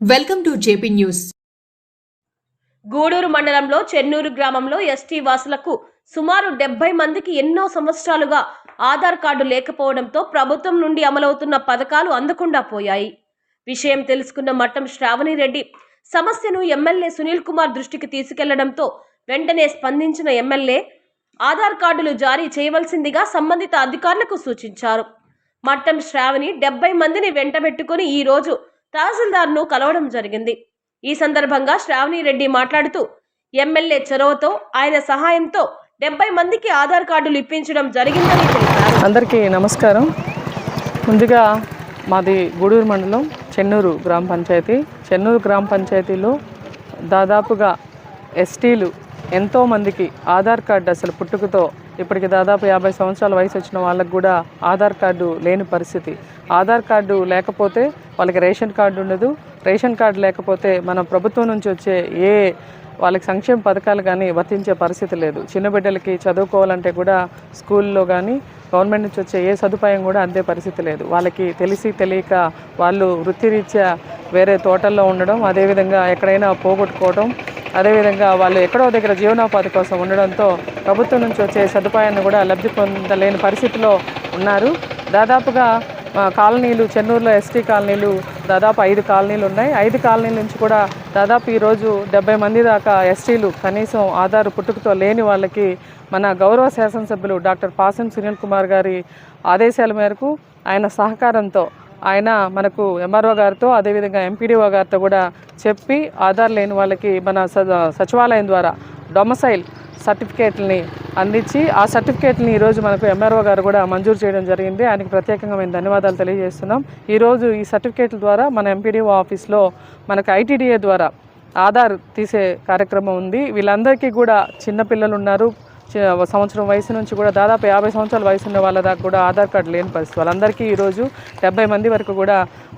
Welcome to JP news. Gudur మండలంలో చెన్నూరు గ్రామంలో ST వాసులకు సుమారు డెబ్బై మందికి ఎన్నో సంవత్సరాలుగా ఆధార్ కార్డు లేకపోవడంతో ప్రభుత్వం నుండి అమలవుతున్న పథకాలు అందకుండా పోయాయి. విషయం తెలుసుకున్న మట్టం శ్రావణి రెడ్డి సమస్యను ఎమ్మెల్యే సునీల్ కుమార్ దృష్టికి తీసుకెళ్ళడంతో వెంటనే స్పందించిన ఎమ్మెల్యే ఆధార్ కార్డులు జారీ చేయవలసిందిగా సంబంధిత అధికారులకు సూచించారు. మట్టం శ్రావణి డెబ్బై మందిని వెంటబెట్టుకుని ఈ రోజు తహసీల్దార్ను కలవడం జరిగింది. ఈ సందర్భంగా శ్రావణి రెడ్డి మాట్లాడుతూ ఎమ్మెల్యే చొరవతో ఆయన సహాయంతో డెబ్బై మందికి ఆధార్ కార్డులు ఇప్పించడం జరిగిందని తెలిపారు. అందరికీ నమస్కారం. ముందుగా మాది గూడూరు మండలం చెన్నూరు గ్రామ పంచాయతీ. చెన్నూరు గ్రామ పంచాయతీలో దాదాపుగా ఎస్టీలు ఎంతోమందికి ఆధార్ కార్డు అసలు పుట్టుకతో ఇప్పటికి దాదాపు యాభై సంవత్సరాల వయసు వచ్చిన వాళ్ళకు కూడా ఆధార్ కార్డు లేని పరిస్థితి. ఆధార్ కార్డు లేకపోతే వాళ్ళకి రేషన్ కార్డు ఉండదు. రేషన్ కార్డు లేకపోతే మన ప్రభుత్వం నుంచి వచ్చే ఏ వాళ్ళకి సంక్షేమ పథకాలు కానీ వర్తించే పరిస్థితి లేదు. చిన్న బిడ్డలకి చదువుకోవాలంటే కూడా స్కూల్లో కానీ గవర్నమెంట్ నుంచి వచ్చే ఏ సదుపాయం కూడా అందే పరిస్థితి లేదు. వాళ్ళకి తెలిసి తెలియక వాళ్ళు వృత్తిరీత్యా వేరే తోటల్లో ఉండడం అదేవిధంగా ఎక్కడైనా పోగొట్టుకోవడం అదేవిధంగా వాళ్ళు ఎక్కడో దగ్గర జీవనోపాధి కోసం ఉండడంతో ప్రభుత్వం నుంచి వచ్చే సదుపాయాన్ని కూడా లబ్ధి పొందలేని పరిస్థితిలో ఉన్నారు. దాదాపుగా కాలనీలు చెన్నూరులో ఎస్టీ కాలనీలు దాదాపు ఐదు కాలనీలు ఉన్నాయి. ఐదు కాలనీల నుంచి కూడా దాదాపు ఈరోజు డెబ్బై మంది దాకా ఎస్టీలు కనీసం ఆధార్ పుట్టుకతో లేని వాళ్ళకి మన గౌరవ శాసనసభ్యులు డాక్టర్ పాసం సునీల్ కుమార్ గారి ఆదేశాల మేరకు ఆయన సహకారంతో ఆయన మనకు ఎంఆర్ఓ గారితో అదేవిధంగా ఎంపీడీఓ గారితో కూడా చెప్పి ఆధార్ లేని వాళ్ళకి మన స- సచివాలయం ద్వారా డొమసైల్ సర్టిఫికేట్ని అందించి ఆ సర్టిఫికేట్ని ఈరోజు మనకు ఎంఆర్ఓ గారు కూడా మంజూరు చేయడం జరిగింది. ఆయనకి ప్రత్యేకంగా మేము ధన్యవాదాలు తెలియజేస్తున్నాం. ఈరోజు ఈ సర్టిఫికేట్ల ద్వారా మన ఎంపీడీఓ ఆఫీస్లో మనకు ఐటీడీఏ ద్వారా ఆధార్ తీసే కార్యక్రమం ఉంది. వీళ్ళందరికీ కూడా చిన్నపిల్లలు ఉన్నారు. సంవత్సరం వయసు నుంచి కూడా దాదాపు యాభై సంవత్సరాల వయసు ఉన్న వాళ్ళ దాకా కూడా ఆధార్ కార్డు లేని పరిస్థితి. వాళ్ళందరికీ ఈరోజు డెబ్బై మంది వరకు కూడా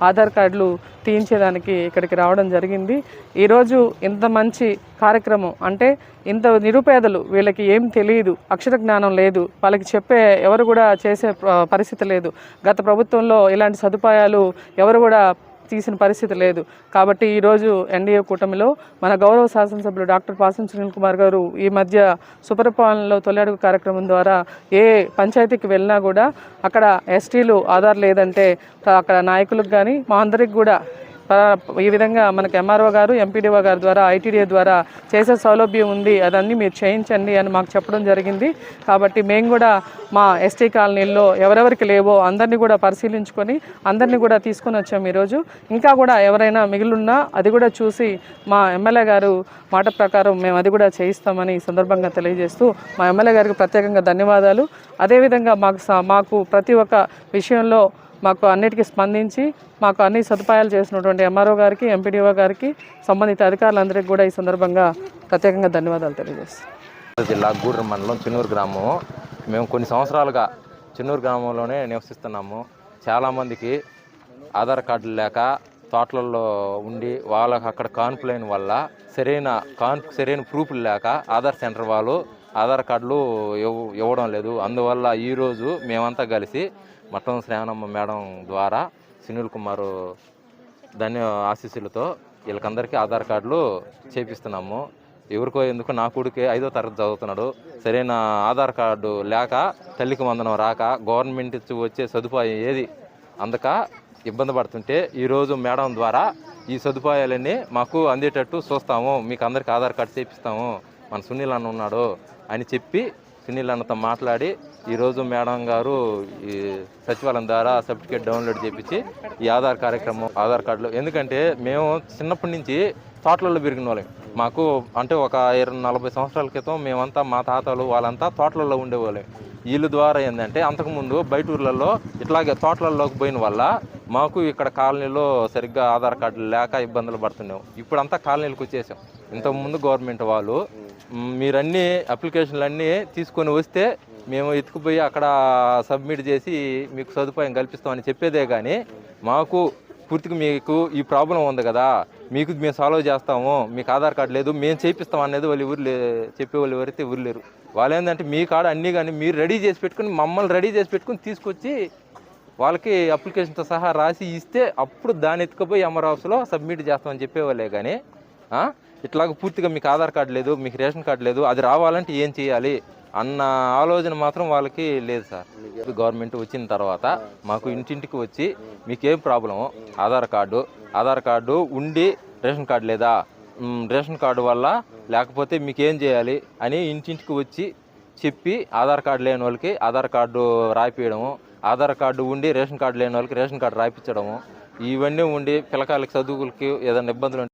ఆధార్ కార్డులు తీయించేదానికి ఇక్కడికి రావడం జరిగింది. ఈరోజు ఇంత మంచి కార్యక్రమం అంటే ఇంత నిరుపేదలు వీళ్ళకి ఏం తెలియదు అక్షర జ్ఞానం లేదు వాళ్ళకి చెప్పే ఎవరు కూడా చేసే పరిస్థితి లేదు. గత ప్రభుత్వంలో ఇలాంటి సదుపాయాలు ఎవరు కూడా తీసిన పరిస్థితి లేదు. కాబట్టి ఈరోజు ఎన్డీఏ కూటమిలో మన గౌరవ శాసనసభ్యులు డాక్టర్ పాసం సునీల్ కుమార్ గారు ఈ మధ్య సుపరిపాలనలో తొలి అడుగు కార్యక్రమం ద్వారా ఏ పంచాయతీకి వెళ్ళినా కూడా అక్కడ ఎస్టీలు ఆధార్ లేదంటే అక్కడ నాయకులకు కానీ మా అందరికి కూడా ఈ విధంగా మనకు ఎంఆర్ఓ గారు ఎంపీడీఓ గారి ద్వారా ఐటీడీఏ ద్వారా చేసే సౌలభ్యం ఉంది. అదన్నీ మీరు చేయించండి అని మాకు చెప్పడం జరిగింది. కాబట్టి మేము కూడా మా ఎస్టీ కాలనీల్లో ఎవరెవరికి లేవో అందరినీ కూడా పరిశీలించుకొని అందరినీ కూడా తీసుకొని వచ్చాము ఈరోజు. ఇంకా కూడా ఎవరైనా మిగిలిన్నా అది కూడా చూసి మా ఎమ్మెల్యే గారు మాట ప్రకారం మేము అది కూడా చేయిస్తామని ఈ సందర్భంగా తెలియజేస్తూ మా ఎమ్మెల్యే గారికి ప్రత్యేకంగా ధన్యవాదాలు. అదేవిధంగా మాకు స- మాకు ప్రతి ఒక్క విషయంలో మాకు అన్నిటికీ స్పందించి మాకు అన్ని సదుపాయాలు చేసినటువంటి ఎంఆర్ఓ గారికి ఎంపీడీఓ గారికి సంబంధిత అధికారులందరికీ కూడా ఈ సందర్భంగా ప్రత్యేకంగా ధన్యవాదాలు తెలియజేస్తాను జిల్లా గూడూరు మండలం చిన్నూరు గ్రామం. మేము కొన్ని సంవత్సరాలుగా చిన్నూరు గ్రామంలోనే నివసిస్తున్నాము. చాలామందికి ఆధార్ కార్డులు లేక తోటలలో ఉండి వాళ్ళకి అక్కడ కాన్పులైన వల్ల సరైన కాన్పు సరైన ప్రూఫ్లు లేక ఆధార్ సెంటర్ వాళ్ళు ఆధార్ కార్డులు ఇవ్వ- ఇవ్వడం లేదు. అందువల్ల ఈరోజు మేమంతా కలిసి మట్టం శ్రావణమ్మ మేడం ద్వారా సునీల్ కుమార్ ధన్య ఆశీస్సులతో వీళ్ళకందరికీ ఆధార్ కార్డులు చేపిస్తున్నాము. ఎవరికో ఎందుకు నా కొడుకే ఐదో తరగతి చదువుతున్నాడు. సరైన ఆధార్ కార్డు లేక తల్లికి వందనం రాక గవర్నమెంట్ ఇచ్చి వచ్చే సదుపాయం ఏది అందక ఇబ్బంది పడుతుంటే ఈరోజు మేడం ద్వారా ఈ సదుపాయాలన్నీ మాకు అందేటట్టు చూస్తాము. మీకు అందరికీ ఆధార్ కార్డు చేపిస్తాము. మన సునీల్ అన్న ఉన్నాడు అని చెప్పి సునీల్ అన్నతో మాట్లాడి ఈరోజు మేడం గారు ఈ సచివాలయం ద్వారా సర్టిఫికేట్ డౌన్లోడ్ చేపించి ఈ ఆధార్ కార్యక్రమం ఆధార్ కార్డులో ఎందుకంటే మేము చిన్నప్పటి నుంచి తోటలలో పెరిగిన వాళ్ళం. మాకు అంటే ఒక ఇరవై నలభై సంవత్సరాల క్రితం మేమంతా మా తాతలు వాళ్ళంతా తోటలలో ఉండేవాళ్ళం. వీళ్ళ ద్వారా ఏంటంటే అంతకుముందు బయట ఊర్లలో ఇట్లాగే తోటలలోకి పోయిన వల్ల మాకు ఇక్కడ కాలనీలో సరిగ్గా ఆధార్ కార్డులు లేక ఇబ్బందులు పడుతున్నాం ఇప్పుడు అంతా కాలనీలకు వచ్చేసాం. ఇంతకుముందు గవర్నమెంట్ వాళ్ళు మీరన్నీ అప్లికేషన్లు అన్నీ తీసుకొని వస్తే మేము ఎత్తుకుపోయి అక్కడ సబ్మిట్ చేసి మీకు సదుపాయం కల్పిస్తామని చెప్పేదే కానీ మాకు పూర్తిగా మీకు ఈ ప్రాబ్లం ఉంది కదా మీకు మేము సాల్వ్ చేస్తాము మీకు ఆధార్ కార్డు లేదు మేము చేపిస్తాం అనేది వాళ్ళు ఎవరు చెప్పే వాళ్ళు ఎవరైతే ఎవరు లేరు. వాళ్ళు ఏంటంటే మీ కాడ అన్నీ కానీ మీరు రెడీ చేసి పెట్టుకుని మమ్మల్ని రెడీ చేసి పెట్టుకుని తీసుకొచ్చి వాళ్ళకి అప్లికేషన్తో సహా రాసి ఇస్తే అప్పుడు దాన్ని ఎత్తుకుపోయి ఎంఆర్ ఆఫీస్లో సబ్మిట్ చేస్తామని చెప్పేవాళ్ళే కానీ ఇట్లాగ పూర్తిగా మీకు ఆధార్ కార్డు లేదు మీకు రేషన్ కార్డు లేదు అది రావాలంటే ఏం చేయాలి అన్న ఆలోచన మాత్రం వాళ్ళకి లేదు సార్. గవర్నమెంట్ వచ్చిన తర్వాత మాకు ఇంటింటికి వచ్చి మీకేం problem? Aadhaar card. Aadhaar card ఉండి రేషన్ కార్డు లేదా? రేషన్ కార్డు వల్ల లేకపోతే మీకు ఏం చేయాలి అని ఇంటింటికి వచ్చి చెప్పి ఆధార్ కార్డు లేని వాళ్ళకి ఆధార్ కార్డు రాయిపించడము ఆధార్ కార్డు ఉండి రేషన్ కార్డు లేని వాళ్ళకి రేషన్ కార్డు రాయిపించడము ఇవన్నీ ఉండి పిల్లకాయలకి చదువులకి ఏదైనా ఇబ్బందులు ఉంటే